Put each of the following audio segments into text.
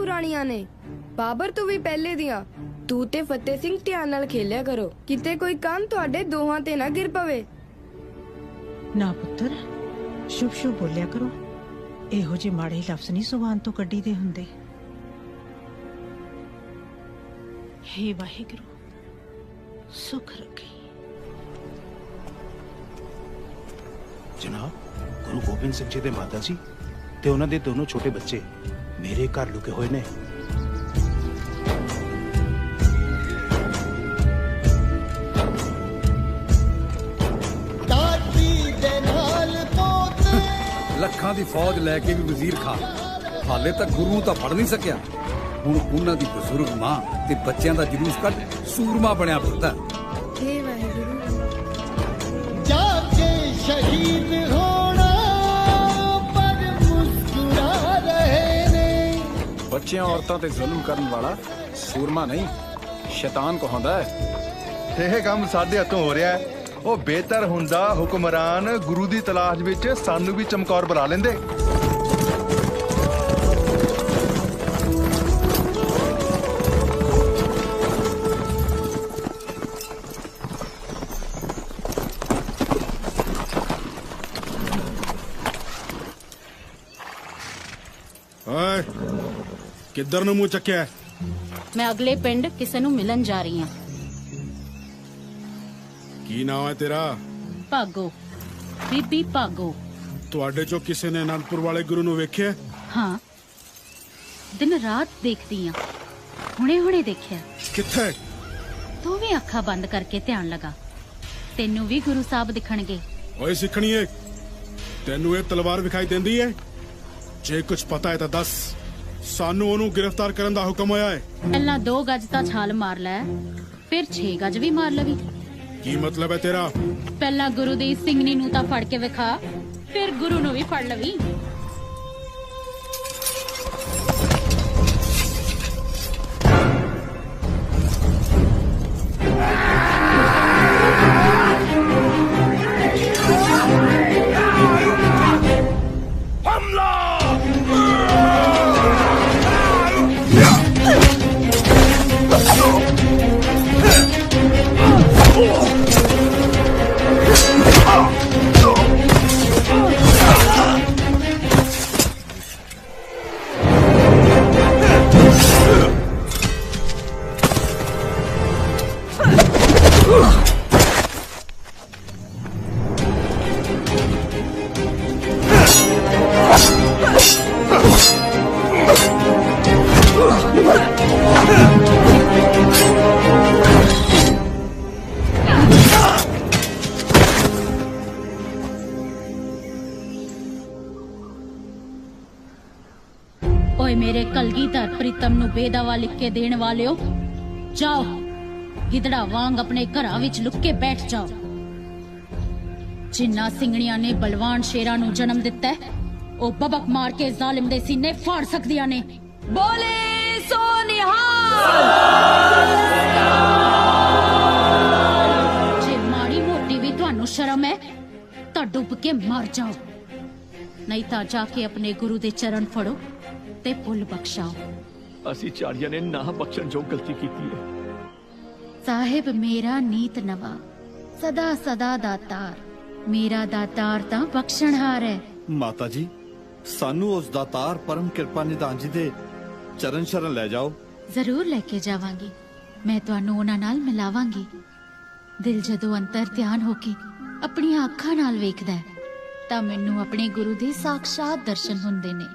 ਪੁਰਾਣੀਆਂ ਨੇ। ਬਾਬਰ ਤੋਂ ਵੀ ਪਹਿਲੇ ਦੀਆਂ। ਤੂੰ ਤੇ ਫਤਿਹ ਸਿੰਘ ਧਿਆਨ ਨਾਲ ਖੇਲਿਆ ਕਰੋ। ਕਿਤੇ ਕੋਈ ਕੰਮ ਤੁਹਾਡੇ ਦੋਹਾਂ ਤੇ ਨਾ ਗਿਰ ਪਵੇ। ਨਾ ਪੁੱਤਰ ਸ਼ੁਭ ਸ਼ੁਭ ਬੋਲਿਆ ਕਰੋ। ਇਹੋ ਜਿਹੇ ਮਾੜੇ ਲਫ਼ਜ਼ ਨਹੀਂ ਜ਼ੁਬਾਨ ਤੋਂ ਕੱਢੀ ਦੇ ਹੁੰਦੇ। ਹੇ ਵਾਹਿਗੁਰੂ ਸੁਖ ਰੱਖੀ। ਜਨਾਬ ਗੁਰੂ ਗੋਬਿੰਦ ਸਿੰਘ ਜੀ ਦੇ ਮਾਤਾ ਜੀ ਤੇ ਉਹਨਾਂ ਦੇ ਦੋਨੋਂ ਛੋਟੇ ਬੱਚੇ। ਮੇਰੇ ਘਰ ਲੁਕੇ ਹੋਏ ਨੇ। ਦਾਦੀ ਦੇ ਨਾਲ ਪੋਤੇ ਲੱਖਾਂ ਦੀ ਫੌਜ ਲੈ ਕੇ ਵੀ ਵਜ਼ੀਰ ਖਾਨ ਹਾਲੇ ਤੱਕ ਗੁਰੂ ਨੂੰ ਤਾਂ ਫੜ ਨਹੀਂ ਸਕਿਆ। ਹੁਣ ਉਹਨਾਂ ਦੀ ਬਜ਼ੁਰਗ ਮਾਂ ਤੇ ਬੱਚਿਆਂ ਦਾ ਜਲੂਸ ਕੱਢ ਸੂਰਮਾ ਬਣਿਆ ਫਿਰਦਾ। ਬੱਚਿਆਂ, ਔਰਤਾਂ ਤੇ ਜ਼ੁਲਮ ਕਰਨ ਵਾਲਾ ਸੂਰਮਾ ਨਹੀਂ, ਸ਼ੈਤਾਨ ਕਹਾਉਂਦਾ ਹੈ। ਇਹ ਕੰਮ ਸਾਡੇ ਹੱਥੋਂ ਹੋ ਰਿਹਾ ਹੈ। ਉਹ ਬਿਹਤਰ ਹੁੰਦਾ ਹੁਕਮਰਾਨ ਗੁਰੂ ਦੀ ਤਲਾਸ਼ ਵਿੱਚ ਸਾਨੂੰ ਵੀ ਚਮਕੌਰ ਬੁਲਾ ਲੈਂਦੇ। ਕਿੱਧਰ ਨੂੰ ਮੂੰਹ ਚੱਕਿਆ? ਮੈਂ ਅਗਲੇ ਪਿੰਡ ਕਿਸੇ ਨੂੰ ਮਿਲਣ ਜਾ ਰਹੀ ਹਾਂ। ਕੀ ਨਾਮ ਹੈ ਤੇਰਾ? ਭਾਗੋ। ਬੀਬੀ ਭਾਗੋ। ਤੁਹਾਡੇ ਚੋਂ ਕਿਸੇ ਨੇ ਅਨੰਦਪੁਰ ਵਾਲੇ ਗੁਰੂ ਨੂੰ ਵੇਖਿਆ? ਹਾਂ। ਦਿਨ ਰਾਤ ਦੇਖਦੀ ਆ ਹੁਣੇ ਹੁਣੇ ਦੇਖਿਆ। ਕਿੱਥੇ? ਤੂੰ ਵੀ ਅੱਖਾਂ ਬੰਦ ਕਰਕੇ ਧਿਆਨ ਲਗਾ। ਤੈਨੂੰ ਵੀ ਗੁਰੂ ਸਾਹਿਬ ਦਿਖਣਗੇ। ਓਏ ਸਿੱਖਣੀਏ ਤੈਨੂੰ ਇਹ ਤਲਵਾਰ ਵਿਖਾਈ ਦਿੰਦੀ ਹੈ? ਜੇ ਕੁਝ ਪਤਾ ਹੈ ਤਾਂ ਦੱਸ। ਸਾਨੂੰ ਉਹਨੂੰ ਗ੍ਰਿਫਤਾਰ ਕਰਨ ਦਾ ਹੁਕਮ ਹੋਇਆ ਹੈ। ਪਹਿਲਾਂ 2 ਗੱਜ ਤਾਂ ਛਾਲ ਮਾਰ ਲੈ ਫਿਰ 6 ਗੱਜ ਵੀ ਮਾਰ ਲਵੀ। ਕੀ ਮਤਲਬ ਹੈ ਤੇਰਾ? ਪਹਿਲਾਂ ਗੁਰੂ ਦੀ ਸਿੰਘਣੀ ਨੂੰ ਤਾਂ ਫੜ ਕੇ ਵਿਖਾ ਫਿਰ ਗੁਰੂ ਨੂੰ ਵੀ ਫੜ ਲਵੀ। ਓਏ ਮੇਰੇ ਕਲਗੀਧਰ ਪ੍ਰੀਤਮ ਨੂੰ ਬੇਦਾਵਾ ਲਿਖ ਕੇ ਦੇਣ ਵਾਲਿਓ ਜਾਓ। ਗਿੱਦੜਾ ਵਾਂਗ ਆਪਣੇ ਘਰਾਂ ਵਿੱਚ ਲੁੱਕ ਕੇ ਬੈਠ ਜਾਓ। ਜਿੰਨਾ ਸਿੰਘਣੀਆਂ ਨੇ ਬਲਵਾਨ ਸ਼ੇਰਾਂ ਨੂੰ ਜਨਮ ਦਿੱਤਾ ਹੈ, ਉਹ ਬਬਕ ਮਾਰ ਕੇ ਜ਼ਾਲਿਮ ਦੇ ਸੀਨੇ ਫਾੜ ਸਕਦੀਆਂ ਨੇ। ਬੋਲੇ ਸੋ ਨਿਹਾਲ ਜੇ ਮਾੜੀ ਮੋਟੀ ਵੀ ਤੁਹਾਨੂੰ ਸ਼ਰਮ ਹੈ ਤਾਂ ਡੁੱਬ ਕੇ ਮਰ ਜਾਓ। ਨਹੀਂ ਤਾਂ ਜਾ ਕੇ ਆਪਣੇ ਗੁਰੂ ਦੇ ਚਰਨ ਫੜੋ ਤੇ ਭੁੱਲ ਬਖਸ਼ਾਓ। ਅਸੀਂ ਚਾੜੀਆਂ ਨੇ ਨਾ ਬਖਸ਼ਣ ਜੋ ਗਲਤੀ ਕੀਤੀ ਹੈ। ਸਾਹਿਬ ਮੇਰਾ ਨੀਤ ਨਵਾ ਸਦਾ ਸਦਾ ਦਾਤਾਰ। ਮੇਰਾ ਦਾਤਾਰ ਤਾਂ ਬਖਸ਼ਣਹਾਰ ਹੈ। ਮਾਤਾ ਜੀ ਸਾਨੂੰ ਉਸ ਦਾਤਾਰ ਪਰਮ ਕਿਰਪਾ ਨਿਧਾਨ ਜੀ ਦੇ ਚਰਨ ਸ਼ਰਨ ਲੈ ਜਾਓ। ਜ਼ਰੂਰ ਲੈ ਕੇ ਜਾਵਾਂਗੀ। ਮੈਂ ਤੁਹਾਨੂੰ ਉਹਨਾਂ ਨਾਲ ਮਿਲਾਵਾਂਗੀ। ਦਿਲ ਜਦੋਂ ਅੰਤਰ ਧਿਆਨ ਹੋ ਕੇ ਆਪਣੀਆਂ ਅੱਖਾਂ ਨਾਲ ਵੇਖਦਾ ਹੈ, ਤਾਂ ਮੈਨੂੰ ਆਪਣੇ ਗੁਰੂ ਦੇ ਸਾਖਸ਼ਾਤ ਦਰਸ਼ਨ ਹੁੰਦੇ ਨੇ।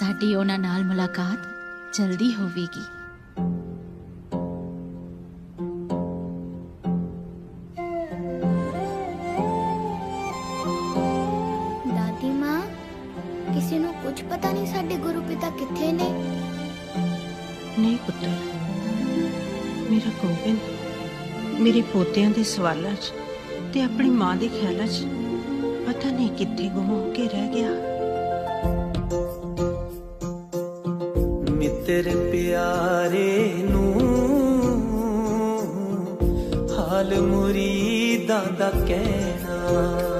ਸਾਡੀ ਉਹਨਾਂ ਨਾਲ ਮੁਲਾਕਾਤ ਜਲਦੀ ਹੋਵੇਗੀ। ਸਾਡੇ ਗੁਰੂ ਪਿਤਾ ਕਿੱਥੇ ਨੇ? ਨਹੀਂ ਪੁੱਤਰ ਮੇਰਾ ਗੋਬਿੰਦ ਮੇਰੇ ਪੋਤਿਆਂ ਦੇ ਸਵਾਲਾਂ 'ਚ ਤੇ ਆਪਣੀ ਮਾਂ ਦੇ ਖਿਆਲਾਂ 'ਚ ਪਤਾ ਨਹੀਂ ਕਿੱਥੇ ਗੁੰਮ ਹੋ ਕੇ ਰਹਿ ਗਿਆ। ਮਿੱਤਰ ਪਿਆਰੇ ਨੂੰ ਹਾਲ ਮੁਰੀਦਾਂ ਦਾ ਕਹਿਣਾ